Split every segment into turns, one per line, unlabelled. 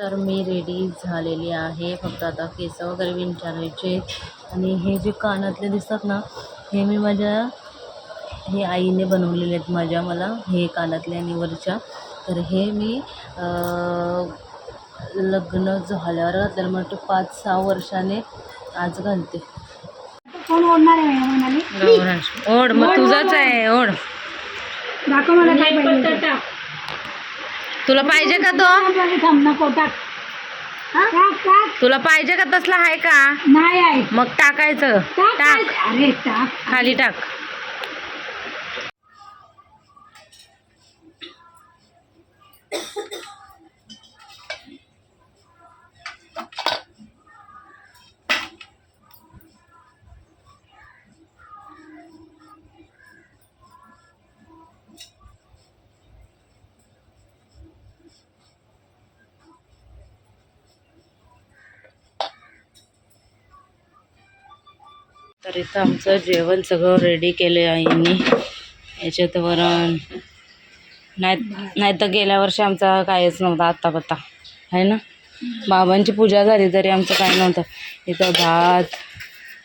तर मी रेडी झालेली आहे. फक्त आता केस वगैरे विंचारायचे. आणि हे जे कानातले दिसतात ना हे मी माझ्या हे आईने बनवलेले आहेत माझ्या मला हे कानातले आणि वरच्या. तर हे मी लग्न झाल्यावर घातलेलं. म्हणतो पाच सहा वर्षाने आज घालते.
कोण ओढणार आहे म्हणाली?
ओढ मग तुझाच आहे ओढ.
दाखव मला काय
तुला पाहिजे का तो? तुला पाहिजे का तसला आहे का?
नाही
मग टाकायचं.
टाक
टाक.
अरे टाक.
खाली टाक. तर इथं आमचं जेवण सगळं रेडी केलं आईंनी. याच्यात वरण नाही नाही तर गेल्या वर्षी आमचा काहीच नव्हता आत्ता पत्ता आहे ना? बाबांची पूजा झाली तरी आमचं काय नव्हतं. इथं भात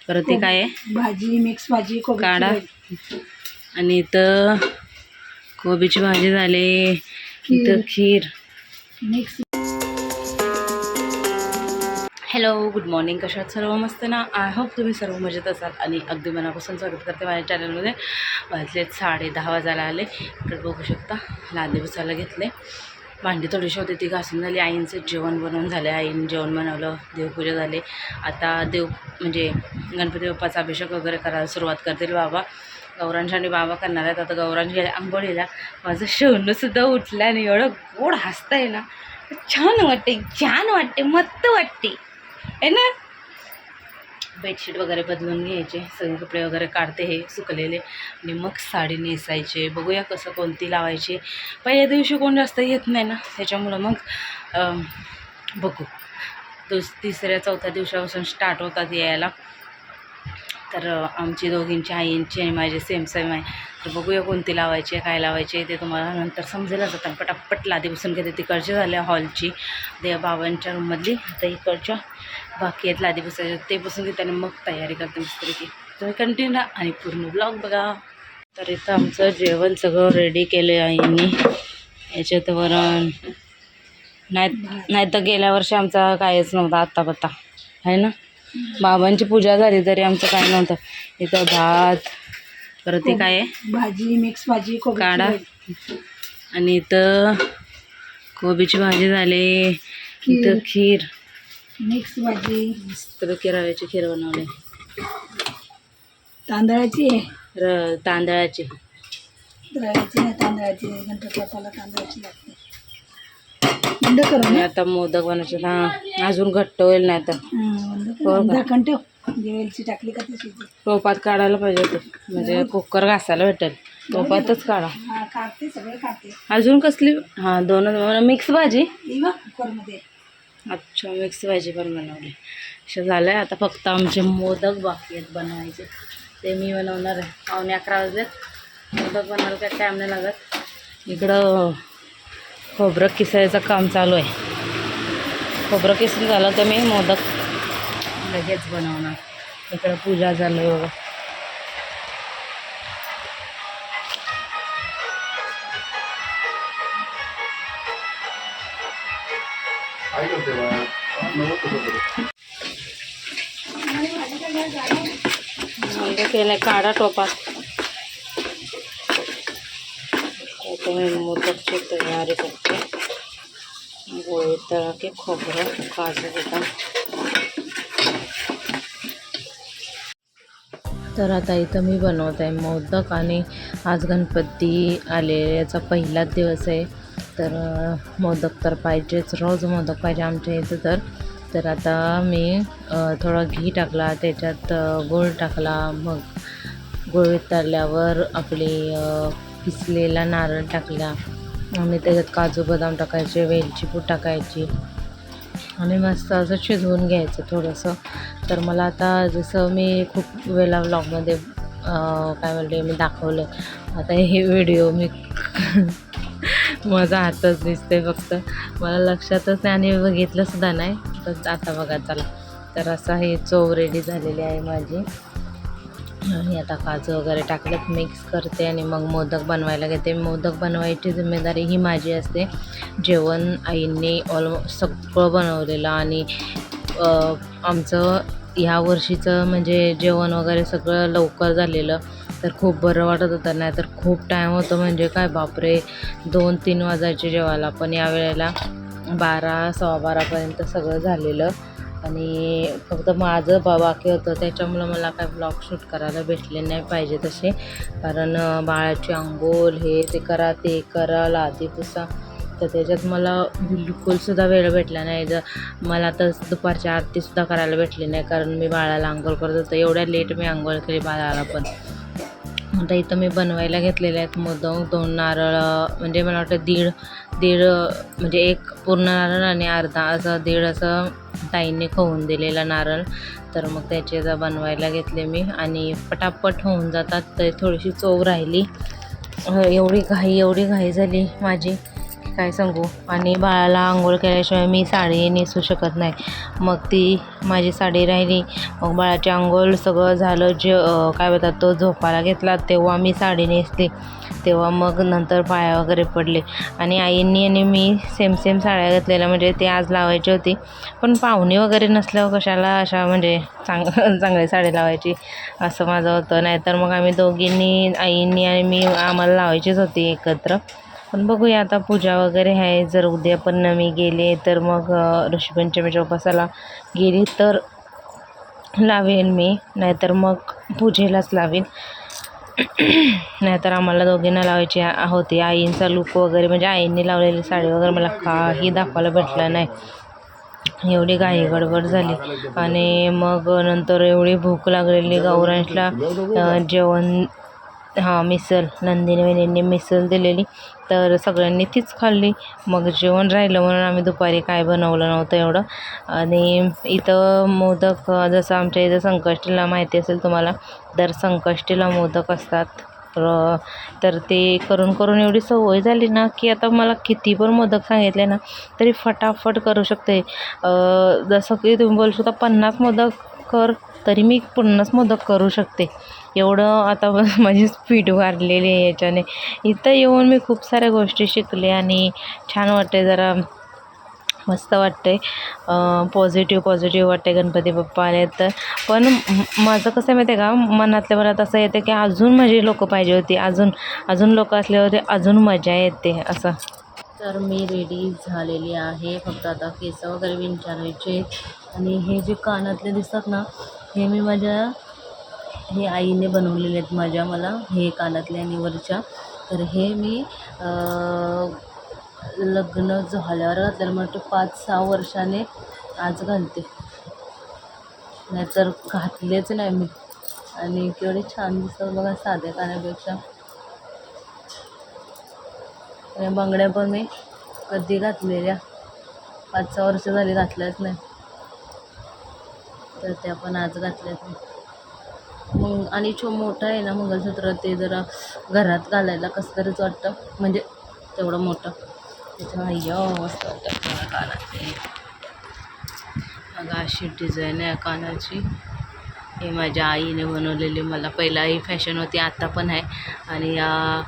परत ते काय आहे?
भाजी मिक्स भाजी
काढा. आणि इथं कोबीची भाजी झाली. इथं खीर.
मिक्स
हॅलो गुड मॉर्निंग कशात सर्व मस्त ना? आय होप तुम्ही सर्व मजेत असाल आणि अगदी मनापासून स्वागत करते माझ्या चॅनलमध्ये वाजले साडे दहा वाजायला आले. इकडे बघू शकता लादे बसायला घेतले. भांडी थोडीशी होती ती घासून झाली. आईंचं जेवण बनवून झाले. आईनं जेवण बनवलं देवपूजा झाली. आता देव म्हणजे गणपती बाप्पाचा अभिषेक वगैरे करायला सुरुवात करतील बाबा. गौरांश आणि बाबा करणार आहेत. आता गौरांश गेल्या आंघोळीला. माझं शेवणंसुद्धा उठलं आणि एवढं गोड हसतंय ना. छान वाटते छान वाटते मस्त वाटते आहे ना? बेडशीट वगैरे बदलून घ्यायचे सगळे कपडे वगैरे काढते हे सुकलेले. आणि मग साडी नेसायचे. बघूया कसं कोणती लावायची. पहिल्या दिवशी कोण जास्त येत नाही ना त्याच्यामुळं मग बघू. दुस तिसऱ्या चौथ्या दिवसापासून स्टार्ट होतात यायला. तर आमची दोघींची आईंची आणि माझी सेम सेम आहे. तर बघूया कोणती लावायची आहे काय लावायची आहे ते तुम्हाला नंतर समजेलच आता. पटापट लादी बसून घेते तिकडचे झाल्या हॉलची. देव बाबांच्या रूममधली. आता इकडच्या बाकी आहेत लादी बसायच्या. ते बसून घेते आणि मग तयारी करते मस्तपैकी. तुम्ही कंटिन्यू राहा आणि पूर्ण ब्लॉग बघा. तर इथं आमचं जेवण सगळं रेडी केलं आईनी. याच्यात वरण. नाही नाही तर गेल्या वर्षी आमचा काहीच नव्हता आत्ता पत्ता आहे ना? बाबांची पूजा झाली तरी आमचं काय नव्हतं. इथं भात परत ते काय आहे?
भाजी मिक्स भाजी
काढा. आणि इथं कोबीची भाजी झाली इथं खीर.
मिक्स भाजी.
मस्तपैकी रव्याची खीर बनवली.
तांदळाची
र तांदळाची.
रव्याची नाही तांदळाची. गणपती बाप्पाला तांदळाची लागते. बंद करू
आणि आता मोदक बनवायचे. हा अजून घट्ट होईल नाही तर
हा, बंद
हो
कर
का?
झाकण ठेव. जेवेलची टाकली का ती? शिजते
टोपात काढायला पाहिजे ते म्हणजे कुकर घासायला भेटेल. टोपातच काढा.
हा काढते सगळे काढते.
अजून कसली? हां दोन मिक्स भाजी?
ही बघ कुकरमध्ये.
अच्छा मिक्स भाजी पण बनवली. असं झालं आहे आता फक्त आमचे मोदक बाकी आहेत बनवायचे. ते मी बनवणार आहे. पावणे अकरा वाजलेत. मोदक बनवायला काय टाईम नाही लागत. इकडं खोबरं किसायचं काम चालू आहे. खोबरं किसून झालं तर मी मोदक लगेच बनवणार. इकडं पूजा झालं बघा. केलं काढा टोपात. मोदकची तयारी करते. गोळी तळा की खोबरं, काजू तर आता इथं मी बनवत आहे मोदक आणि आज गणपती आले याचा पहिलाच दिवस आहे. तर मोदक तर पाहिजेच. रोज मोदक पाहिजे आमच्या इथं तर. तर आता मी थोडा घी टाकला. त्याच्यात गूळ टाकला. मग गूळ वितळल्यावर आपली पिसलेला नारळ टाकला. आणि त्याच्यात काजू बदाम टाकायचे वेलची पूड टाकायची. आणि मस्त असं शिजवून घ्यायचं थोडंसं. तर मला आता जसं मी खूप वेळा व्लॉगमध्ये काय म्हणते मी दाखवलं. आता हे व्हिडिओ मी माझा हातच दिसते फक्त. मला लक्षातच नाही आणि बघितलंसुद्धा नाही. तर आता बघा चला. तर असं हे चव रेडी झालेली आहे माझी. आणि आता काजू वगैरे टाकलेत मिक्स करते आणि मग मोदक बनवायला घेते. मोदक बनवायची जिम्मेदारी ही माझी असते. जेवण आईंनी ऑलमोस्ट सगळं बनवलेलं आणि आमचं ह्या वर्षीचं म्हणजे जेवण वगैरे सगळं लवकर झालेलं. तर खूप बरं वाटत होतं. नाही तर खूप टाईम होतं म्हणजे काय बापरे दोन तीन वाजायचे जेवायला. पण या वेळेला बारा सव्वा बारापर्यंत सगळं झालेलं. आणि फक्त माझं बा बाकी होतं त्याच्यामुळं मला काय ब्लॉग शूट करायला भेटले नाही पाहिजे तसे. कारण बाळाची अंघोळ हे ते करा ते करा लादी तसा तर त्याच्यात मला बिलकुलसुद्धा वेळ भेटला नाही. जर मला तर दुपारची आरतीसुद्धा करायला भेटली नाही कारण मी बाळाला आंघोळ करत होतं. एवढ्या लेट मी आंघोळ केली बाळाला पण. आता इथं मी बनवायला घेतलेले आहेत मोदक दोन नारळ म्हणजे मला वाटतं दीड दीड म्हणजे एक पूर्ण नारळ आणि अर्धा असं दीड असं ताईंनी खवून दिलेला नारळ. तर मग त्याचे जर बनवायला घेतले मी आणि पटापट होऊन जातात. तर थोडीशी चोव राहिली. एवढी घाई एवढी घाई झाली माझी. काय सांगू? आणि बाळाला आंघोळ केल्याशिवाय मी साडी नेसू शकत नाही. मग ती माझी साडी राहिली. मग बाळाची आंघोळ सगळं झालं. जे काय बोलतात तो झोपायला घेतला तेव्हा मी साडी नेसली. तेव्हा मग नंतर पाया वगैरे पडले. आणि आईंनी आणि मी सेम सेम साड्या घेतलेल्या. म्हणजे ते आज लावायची होती. पण पाहुणे वगैरे नसल्यावर कशाला अशा म्हणजे चांग चांगली साडी लावायची? असं माझं होतं. नाहीतर मग आम्ही दोघींनी आईंनी आणि मी आम्हाला लावायचीच होती एकत्र. पण बघूया आता पूजा वगैरे आहे. जर उद्या पण मी गेले तर मग ऋषीपंचमीच्या उपासाला गेली तर लावेन मी. नाहीतर मग पूजेलाच लावेन. नाहीतर आम्हाला दोघींना लावायची होती आईंचा लुक वगैरे म्हणजे आईंनी लावलेली साडी वगैरे मला काही दाखवायला भेटलं नाही. एवढी घाई गडबड झाली. आणि मग नंतर एवढी भूक लागलेली. गौरांशला जेवण हां मिसल नंदिनी वहिनींनी मिसल दिलेली. तर सगळ्यांनी तीच खाल्ली. मग जेवण राहिलं म्हणून आम्ही दुपारी काय बनवलं नव्हतं एवढं. आणि इथं मोदक जसं आमच्या इथं संकष्टीला माहिती असेल तुम्हाला दर संकष्टीला मोदक असतात. तर ते करून करून एवढी सवय झाली ना की आता मला किती पण मोदक सांगितले ना तरी फटाफट करू शकते. जसं की तुम्ही बोलू शकता पन्नास मोदक कर तरी मी पन्नास मोदक करू शकते. एवढं आता माझी स्पीड वाढलेली आहे याच्याने. इथं येऊन मी खूप साऱ्या गोष्टी शिकले आणि छान वाटते जरा. मस्त वाटते पॉझिटिव्ह पॉझिटिव्ह वाटते गणपती बाप्पा आले तर. पण माझं कसं आहे माहिती आहे का? मनातल्या मनात असं येतं की अजून माझी लोक पाहिजे होती. अजून अजून लोक असल्यावरती अजून मजा येते असं. तर मी रेडी झालेली आहे. फक्त आता केस वगैरे विंचारायचे आणि हे जे कानातले दिसतात ना हे मी माझ्या हे आईने बनवलेले आहेत माझ्या मला हे कानातले आणि वरच्या. तर हे मी लग्न झाल्यावर घातलेलं म्हणतो पाच सहा वर्षाने आज घालते. नाहीतर घातलेच नाही मी. आणि केवढे छान दिसतात बघा साध्या कानापेक्षा. आणि बांगड्या पण मी कधी घातलेल्या. पाच सहा वर्ष झाली घातल्याच नाही. तर त्या पण आज घातल्यात मग आणि छो मोठा आहे ना मंगळसूत्र ते जरा घरात घालायला कसं तरीच वाटतं? म्हणजे तेवढं मोठं. त्याच्यामुळे अय्यो मस्त वाटतं. मला अगं अशी डिझाईन आहे कानाची. हे माझ्या आईने बनवलेली. मला पहिला ही फॅशन होती आता पण आहे. आणि या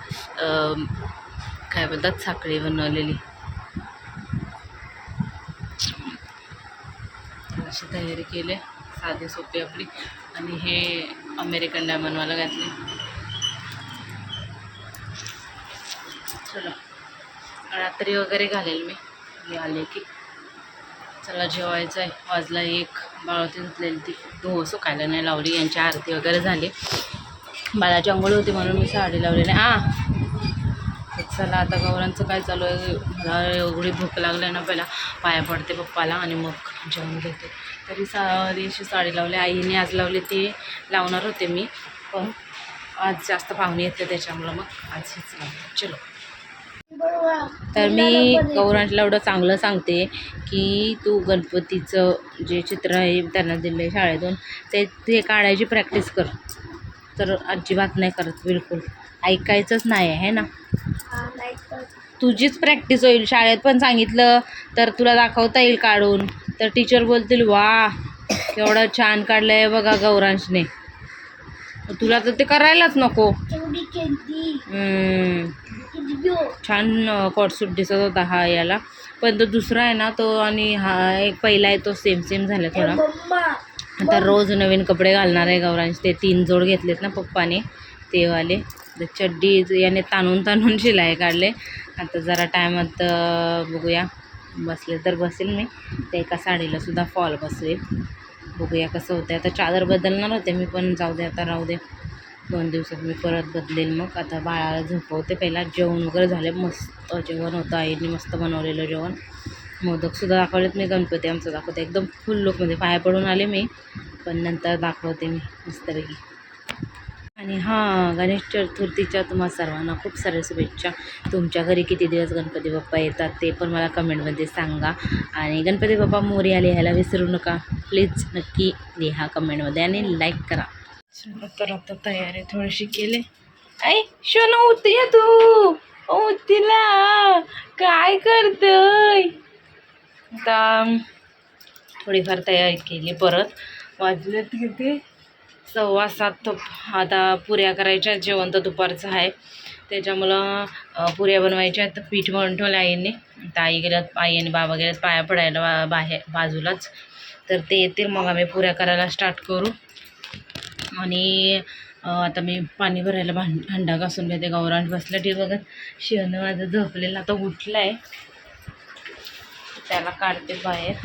काय बोलतात? साखळी बनवलेली. अशी तयारी केली. साधे सोपी आपली. आणि हे अमेरिकन डायमंडवाला घातले. चला. रात्री वगैरे घालेल मी. मी आले की. चला जेवायचं आहे. वाजला एक. बाळवती धुतलेली ती. धुवं सुकायला नाही लावली. यांची आरती वगैरे झाली. बाळाची अंघोळ होती म्हणून मी साडी लावलेली. आ! चला आता गौरांचं काय चालू आहे? मला एवढी भूक लागली ना पहिला. पाया पडते पप्पाला आणि मग जेवण घेते. तरी सारी अशी साडी लावली. आईने आज लावली ती. लावणार होते मी पण आज जास्त पाहुणे येते त्याच्यामुळं मग आज हीच लावली चलो. तर मी गौरांशला एवढं चांगलं सांगते की तू गणपतीचं जे चित्र आहे त्यांना दिलं आहे शाळेतून ते ते काढायची प्रॅक्टिस कर. तर अजिबात नाही करत बिलकुल. ऐकायचंच नाही आहे ना? तुझीच प्रॅक्टिस होईल. शाळेत पण सांगितलं तर तुला दाखवता येईल काढून. तर टीचर बोलतील वा केवढं छान काढलं आहे बघा गौरांशने. तुला तर ते करायलाच नको. हम्म. छान कॉटसूट दिसत होता हा याला. पण तो दुसरा आहे ना तो आणि हा एक पहिला आहे तो सेम सेम झाला थोडा. आता रोज नवीन कपडे घालणार आहे गौरांश. ते तीन जोड घेतलेत ना पप्पाने. ते वाले. तर चड्डी याने ताणून ताणून शिलाई काढले. आता जरा टायमात बघूया. बसले तर बसेल मी. त्या एका साडीला सुद्धा फॉल बसवेल बघूया कसं होतं आता चादर बदलणार होते मी पण जाऊ दे आता राहू दे. दोन दिवसात मी परत बदलेल मग. आता बाळाला झोपवते पहिला. जेवण वगैरे झाले. मस्त जेवण होतं. आईने मस्त बनवलेलं जेवण. मोदकसुद्धा दाखवलेत मी. गणपती आमचं दाखवते. एकदम फुल लुकमध्ये पाया पडून आले मी. पण नंतर दाखवते मी. मस्तपैकी. आणि हां गणेश चतुर्थीच्या तुम्हा सर्वांना खूप साऱ्या शुभेच्छा. तुमच्या घरी किती दिवस गणपती बाप्पा येतात ते पण मला कमेंटमध्ये सांगा. आणि गणपती बाप्पा मोरी आले ह्याला विसरू नका. प्लीज नक्की लिहा कमेंटमध्ये आणि लाईक करा. तर आता तयारी थोडीशी केली. आई शोना उठया तू. उठला काय करतोय? आता थोडीफार तयारी केली परत. वाजलेत किती? सव्वा सात तो आता पुऱ्या करायच्या जेवण तर दुपारचं आहे. त्याच्यामुळं पुऱ्या बनवायच्या आहेत तर पीठ म्हणून ठेवलं आईने. तर आई गेल्यात आई आणि बाबा गेल्यात पाया पडायला बा बाहेर बाजूलाच. तर ते येतील मग आम्ही पुऱ्या करायला स्टार्ट करू. आणि आता मी पाणी भरायला भांड हंडा घासून घेते गौरान बसला टी बघत. शिवनं माझं झोपलेलं आता उठलं आहे त्याला काढते बाहेर.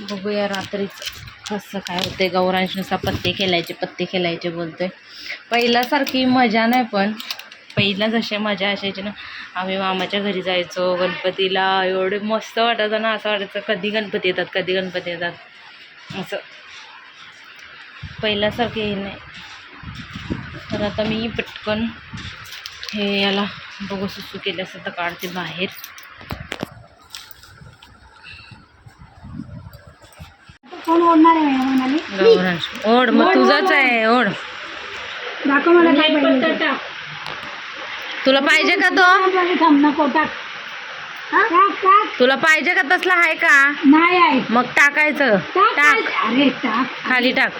बघूया रात्रीच कसं काय होते गौरांशनुसार पत्ते खेळायचे पत्ते खेळायचे बोलतोय. पहिल्यासारखी मजा नाही पण पहिला जसे मजा असायची ना आम्ही मामाच्या घरी जायचो गणपतीला एवढे मस्त वाटायचं ना असं वाटायचं कधी गणपती येतात कधी गणपती येतात. असं. पहिल्यासारखे हे नाही. तर आता मी पटकन हे याला बघू सुसू केलं असं तर काढते बाहेर.
कोण ओढणार आहे म्हणाली
ओढ मग तुझाच आहे ओढ.
दाखव मला काय पाहिजे
तुला पाहिजे का तो.
थांब नको टाक. हा?
तुला पाहिजे का तसला आहे का?
नाही आहे.
मग टाकायचं.
टाक. अरे टाक.
खाली टाक.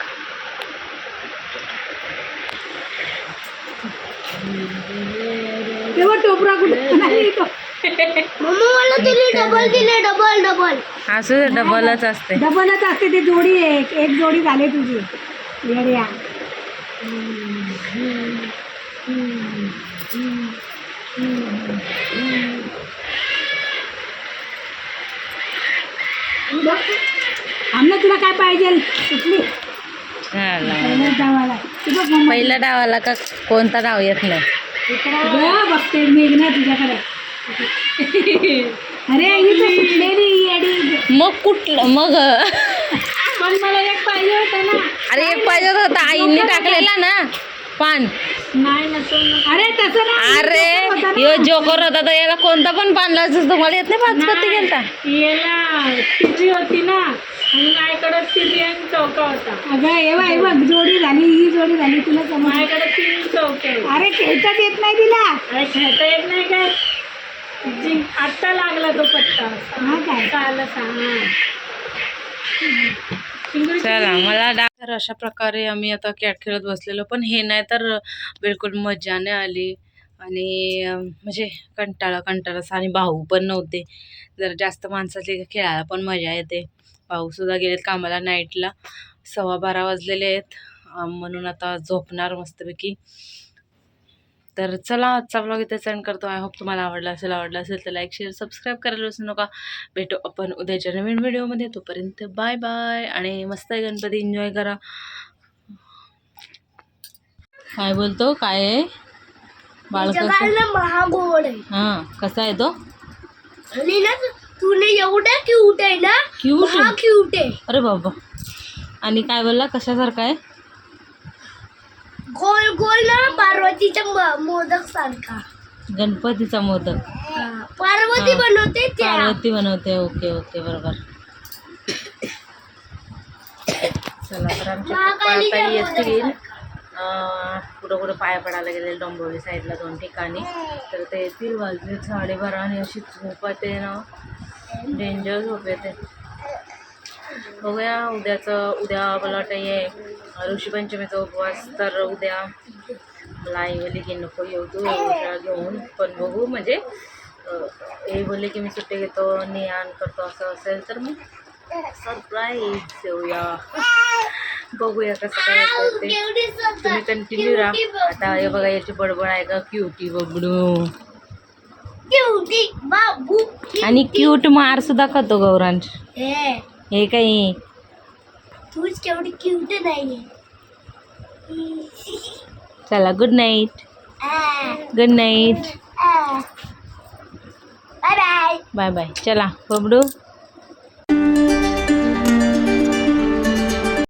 तेव्हा टोपरा कुठे.
मला डबल दिले डबल डबल
असं डबलच असते.
डबलच असते ते जोडी एक एक जोडी झाले तुझी. येड्या. आमना तुला काय पाहिजे. पहिल्या डावाला. तू बघ.
पहिल्या डावाला का कोणता डाव येत नाही?
बघ, बघते मेघना तुझ्याकडे. अरे ही तर सुटलेली येडी
मग कुठलं? मग?
पण मला एक पाहिजे होता ना.
अरे एक पाहिजे होता आईने टाकलेला ना. पान.
नाही अरे तसं नाही.
अरे. यो जोकर होता तर याला कोणता पण पान लावायचं तुम्हाला येत नाही पाच पत्ती गेलता
याला होती ना. आणि माझ्याकडे आणि चौका होता. अगं हे बघ जोडी झाली ही जोडी झाली तुला समज माझ्याकडे तीन चौके अरे खेळतात येत नाही तिला. अरे खेळता येत नाही काय? जिंक आत्ता लागला तो पत्ता. हा काय? चाल
चला मला डा तर अशा प्रकारे आम्ही आता कॅट खेळत बसलेलो पण हे नाही तर बिलकुल मजा नाही आली. आणि म्हणजे कंटाळा कंटाळा. आणि भाऊ पण नव्हते. जर जास्त माणसाचे खेळायला पण मजा येते. भाऊसुद्धा गेलेत कामाला नाईटला सव्वा बारा वाजलेले आहेत. म्हणून आता झोपणार मस्तपैकी. तर चला आजचा ब्लॉग इथे सेंड करतो. आय होप तुम्हाला आवडला असेल आवडला असेल तर लाईक शेअर सबस्क्राईब करायला विसरू नका. भेटू आपण उद्याच्या नवीन व्हिडिओमध्ये तोपर्यंत बाय बाय आणि मस्त आहे गणपती. एन्जॉय करा. काय बोलतो? काय आहे? बाळ
महागोड आहे.
हां कसा आहे तो?
आणि ना तुला एवढा क्यूट आहे ना
क्यूट
क्यूट आहे.
अरे बाबा. आणि काय बोलला? कशासारखा आहे?
गोल गोल ना पार्वतीच्या म- मोदक सारखा.
गणपतीचा मोदक.
पार्वती. बनवते त्या.
पार्वती बनवते ओके ओके बरोबर. चला तर आमच्या येतील. कुठं कुठं पाया पडायला गेले डोंबिवली साईडला दोन ठिकाणी. तर ते येतील वाजले साडेबारा आणि अशी झोप येते ना. डेंजर झोप येते. बघूया. उद्याचं उद्या मला वाटतं ये ऋषीपंचमीचा उपवास तर उद्या मला आई बोलली की नको येऊ तू घेऊन. पण बघू म्हणजे हे बोलले की मी सुट्टी घेतो नियान करतो असं असेल तर मग सरप्राईज देऊया बघूया कसं काय होतं ते.
केवढी स्वतः
तुम्ही कंटिन्यू राहा. आता हे बघा याची बडबड आहे का? क्युटी बबडू. आणि क्यूट मार सुद्धा खातो गौरांश.
हे
काही.
तूच केवढी क्यूट नाहीये
चला good night good night.
Bye bye
bye bye चला बबडू.